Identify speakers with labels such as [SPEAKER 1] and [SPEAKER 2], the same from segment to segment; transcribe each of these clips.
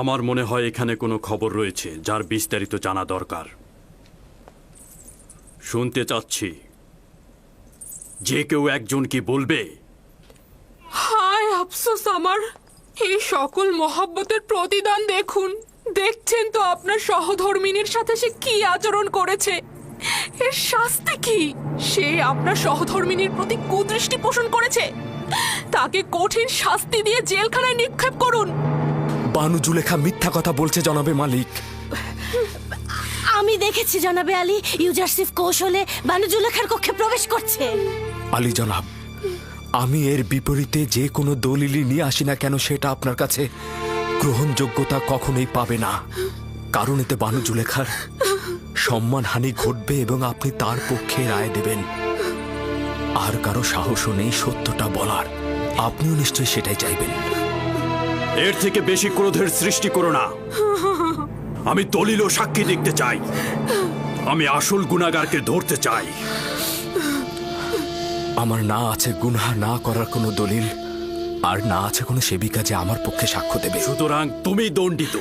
[SPEAKER 1] আমার মনে হয় এখানে কোনো খবর রয়েছে যার বিস্তারিত জানা দরকার। শুনতে চাচ্ছি। যে কেউ একজন কি বলবে?
[SPEAKER 2] হায় আফসোস আমার। এই সকল মহাব্বতের প্রতিদান দেখুন। দেখছেন তো আপনার সহধর্মিনীর সাথে সে কি আচরণ করেছে? এর শাস্তি কি? সে আপনার সহধর্মিনীর প্রতি কুদৃষ্টি পোষণ করেছে? তাকে কঠিন শাস্তি দিয়ে জেলখানায় নিক্ষেপ করুন।
[SPEAKER 3] বানু জুলেখা মিথ্যা কথা বলছে জনাবে মালিক।
[SPEAKER 4] আমি দেখেছি জনাবে আলী ইউজারসিফ কৌশলে বানুজুলেখার কক্ষে প্রবেশ করছে।
[SPEAKER 3] আলী জনাব আমি এর বিপরীতে যে কোনো দলিলই নিয়ে আসি না কেন সেটা আপনার কাছে গ্রহণযোগ্যতা কখনোই পাবে না। কারণ এতে বানু জুলেখার সম্মানহানি ঘটবে এবং আপনি তার পক্ষে রায় দেবেন। আর কারও সাহসও নেই সত্যটা বলার। আপনিও নিশ্চয়ই সেটাই চাইবেন।
[SPEAKER 1] এর থেকে বেশি ক্রোধের সৃষ্টি করো না। আমি দলিল ও সাক্ষী দেখতে চাই। আমি আসল গুণাগারকে ধরতে চাই।
[SPEAKER 3] আমার না আছে গুনহা না করার কোনো দলিল আর না আছে কোনো সেবিকা যে আমার পক্ষে সাক্ষ্য দেবে।
[SPEAKER 1] সুতরাং তুমি দণ্ডিত।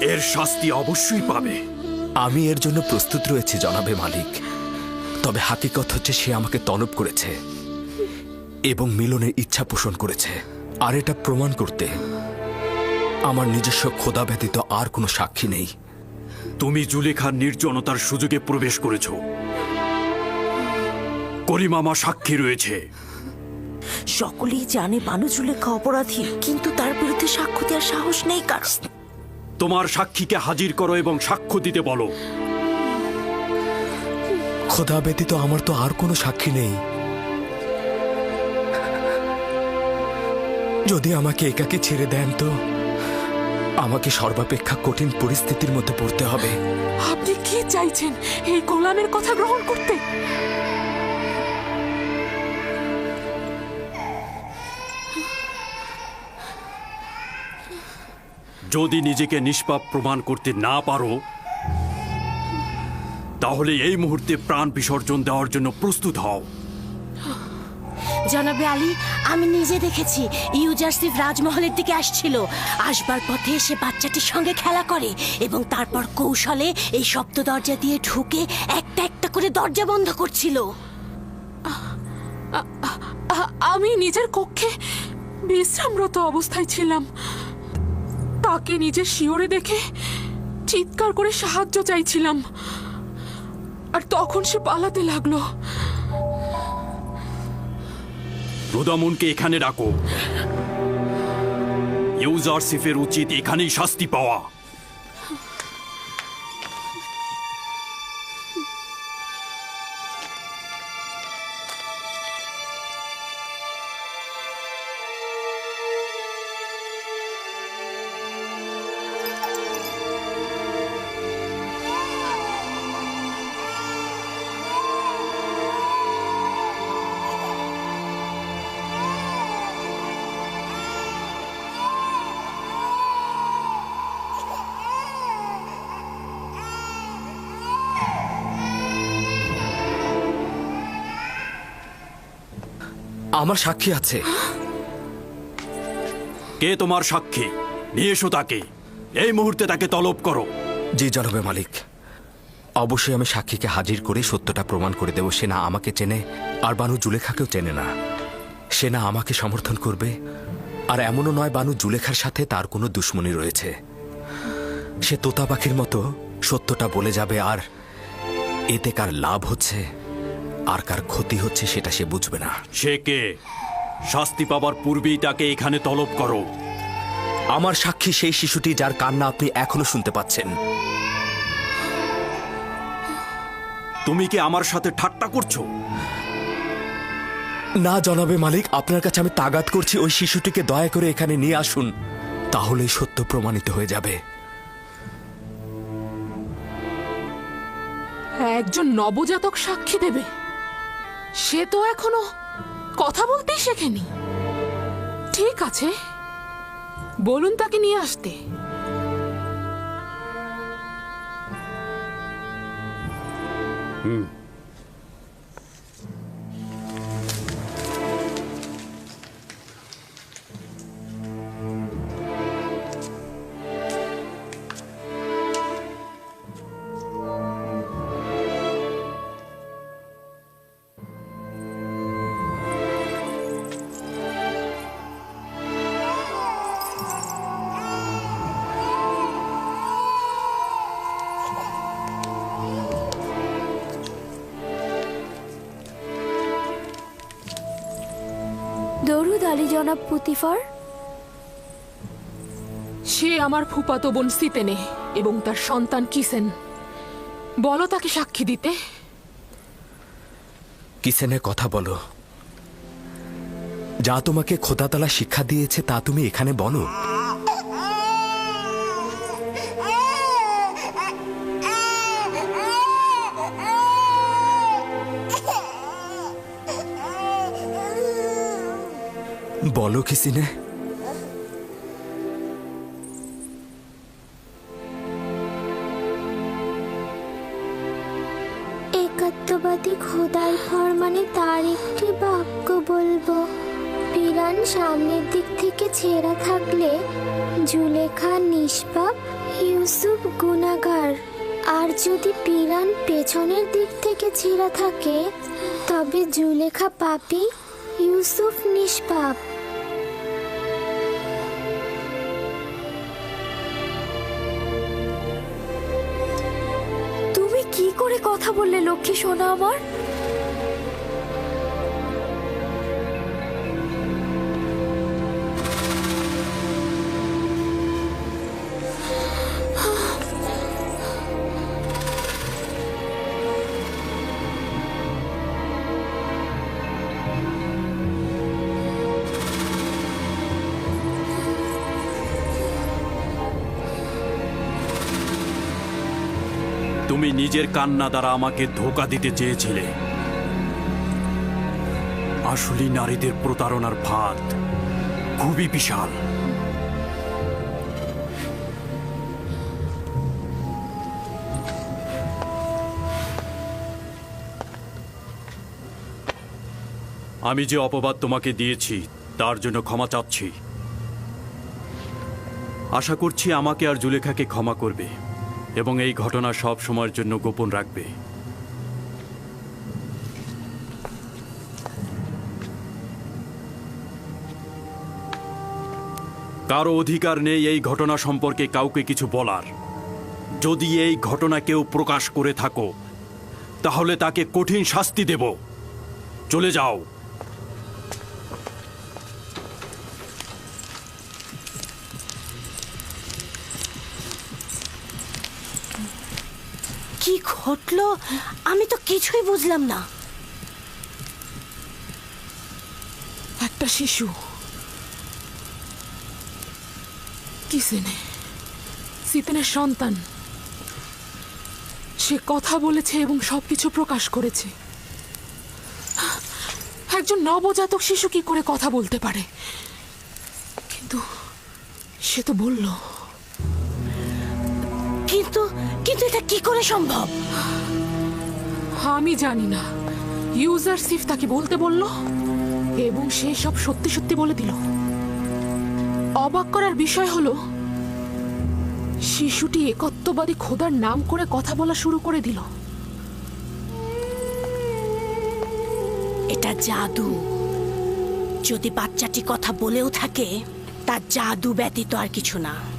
[SPEAKER 1] এর শাস্তি অবশ্যই পাবে।
[SPEAKER 3] আমি এর জন্য প্রস্তুত রয়েছি জনাবে মালিক। তবে হাকিকত হচ্ছে সে আমাকে তলব করেছে এবং মিলনের ইচ্ছা পোষণ করেছে। আর এটা প্রমাণ করতে আমার নিজস্ব খোদা ব্যতীত আর কোনো সাক্ষী নেই।
[SPEAKER 1] তুমি জুলেখার নির্জনতার সুযোগে প্রবেশ করেছ। করিমামা সাক্ষী রয়েছে।
[SPEAKER 5] সকলেই জানে বানুজুলেখা অপরাধী কিন্তু তার বিরুদ্ধে সাক্ষ্য দেওয়ার সাহস নেই কার।
[SPEAKER 1] তোমার সাক্ষীকে হাজির করো এবং সাক্ষ্য দিতে বলো।
[SPEAKER 3] খোদা ব্যতীত আমার তো আর কোনো সাক্ষী নেই। যদি আমাকে একাকে ছেড়ে দেন তো আমাকে সর্বাপেক্ষা কঠিন পরিস্থিতির মধ্যে পড়তে হবে।
[SPEAKER 2] আপনি কি চাইছেন এই গোলামের কথা গ্রহণ করতে?
[SPEAKER 1] যদি নিজেকে নিষ্পাপ প্রমাণ করতে না পারো তাহলে এই মুহূর্তে প্রাণ বিসর্জন দেওয়ার জন্য প্রস্তুত হও।
[SPEAKER 4] জনাবে আলী, আমি নিজে দেখেছি, ইউজারসিফ রাজমহলের দিকে আসছিল। আসবার পথে সে বাচ্চাটির সঙ্গে খেলা করে এবং তারপর কৌশলে এই সপ্ত দরজা দিয়ে ঢুকে একটা একটা করে দরজা বন্ধ করছিল।
[SPEAKER 2] আমি নিজের কক্ষে বিশ্রামরত অবস্থায় ছিলাম। তাকে নিজের শিওরে দেখে চিৎকার করে সাহায্য চাইছিলাম। আর তখন সে পালাতে লাগল।
[SPEAKER 1] রুদামুনকে এখানে ডাকো। ইউজারসিফের উচিত এখানেই শাস্তি পাওয়া।
[SPEAKER 3] আমার সাক্ষী আছে।
[SPEAKER 1] কে তোমার সাক্ষী? নিয়ে এসো তাকে। এই মুহূর্তে তাকে তলব করো।
[SPEAKER 3] জি জনাবে মালিক। অবশ্যই আমি সাক্ষীকে হাজির করে সত্যটা প্রমাণ করে দেব। সে না আমাকে চেনে আর বানু জুলেখাকেও চেনে না। সে না আমাকে সমর্থন করবে আর এমনও নয় বানু জুলেখার সাথে তার কোনো দুশ্মনী রয়েছে। সে তোতা পাখির মতো সত্যটা বলে যাবে আর এতে কার লাভ হচ্ছে? আর কার ক্ষতি হচ্ছে সেটা সে বুঝবে না।
[SPEAKER 1] সে কে? শাস্তি পাবার পূর্বেই তাকে এখানে তলব করো।
[SPEAKER 3] আমার সাক্ষী সেই শিশুটি যার কান্না আপনি এখনও শুনতে পাচ্ছেন।
[SPEAKER 1] তুমি কি আমার সাথে ঠাট্টা করছ?
[SPEAKER 3] না জনাবে মালিক আপনার কাছে আমি তাগাত করছি ওই শিশুটিকে দয়া করে এখানে নিয়ে আসুন। তাহলেই সত্য প্রমাণিত হয়ে যাবে।
[SPEAKER 2] একজন নবজাতক সাক্ষী দেবে। সে তো এখনও কথা বলতেই শেখেনি। ঠিক আছে বলুন তাকে নিয়ে আসতে।
[SPEAKER 6] দরুদ আলী জনাব পুতিফার?
[SPEAKER 2] সে আমার ফুপাতো বোন সিতেনে এবং তার সন্তান কিসেন? বলো তাকে সাক্ষী দিতে।
[SPEAKER 3] কিসেনের কথা বলো? যা তোমাকে খোদাতলা শিক্ষা দিয়েছে তা তুমি এখানে বলো। বলো কিসিনে
[SPEAKER 6] একাত্মবাদী খোদার ফরমানে তার একটি বাক্য বলব। পিরান সামনের দিক থেকে ছেঁড়া থাকলে জুলেখা, নিষ্পাপ, ইউসুফ গুনাগার। আর যদি পিরান পেছনের দিক থেকে ছেঁড়া থাকে, তবে জুলেখা পাপি, ইউসুফ নিষ্পাপ।
[SPEAKER 5] কি করে কথা বললে লক্ষ্মী সোনা আমার?
[SPEAKER 1] তুমি নিজের কান্না দ্বারা আমাকে ধোকা দিতে চেয়েছিলে। আসলে নারীদের প্রতারণার ভাত খুবই বিশাল। আমি যে অপবাদ তোমাকে দিয়েছি, তার জন্য ক্ষমা চাচ্ছি। আশা করছি আমাকে আর জুলেখাকে ক্ষমা করবে। এবং এই ঘটনা সব সময়ের জন্য গোপন রাখবে। কারও অধিকার নেই এই ঘটনা সম্পর্কে কাউকে কিছু বলার। যদি এই ঘটনা কেউ প্রকাশ করে থাকো, তাহলে তাকে কঠিন শাস্তি দেব। চলে যাও।
[SPEAKER 4] ঘটলো? আমি তো কিছুই বুঝলাম না।
[SPEAKER 2] একটা শিশু। কিসেনে সিতেনের সন্তান। সে কথা বলেছে এবং সবকিছু প্রকাশ করেছে। একজন নবজাতক শিশু কি করে কথা বলতে পারে? কিন্তু সে তো বলল।
[SPEAKER 4] কিন্তু কিন্তু এটা কি করে সম্ভব?
[SPEAKER 2] আমি জানি না। ইউজার সিফ তাকে বলতে বলল এবং সে সব সত্যি সত্যি বলে দিল। অবাক করার বিষয় হলো শিশুটি একত্ববাদী খোদার নাম করে কথা বলা শুরু করে দিল।
[SPEAKER 4] এটা জাদু। যদি বাচ্চাটি কথা বলেও থাকে তার জাদু ব্যতীত আর কিছু না।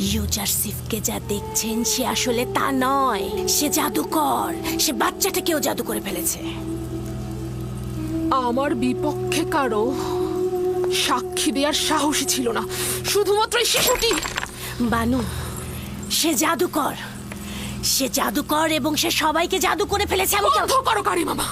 [SPEAKER 4] ইউজারসিফকে যা দেখছেন সে আসলে তা নয়। সে জাদুকর। সে বাচ্চাটাকেও জাদু করে ফেলেছে।
[SPEAKER 2] আমার বিপক্ষে কারও সাক্ষী দেওয়ার সাহসী ছিল না। শুধুমাত্র এই শিশুটি।
[SPEAKER 4] বানু সে জাদুকর। সে জাদুকর এবং সে সবাইকে জাদু করে ফেলেছে আমি
[SPEAKER 2] বন্ধ করো কারি মামা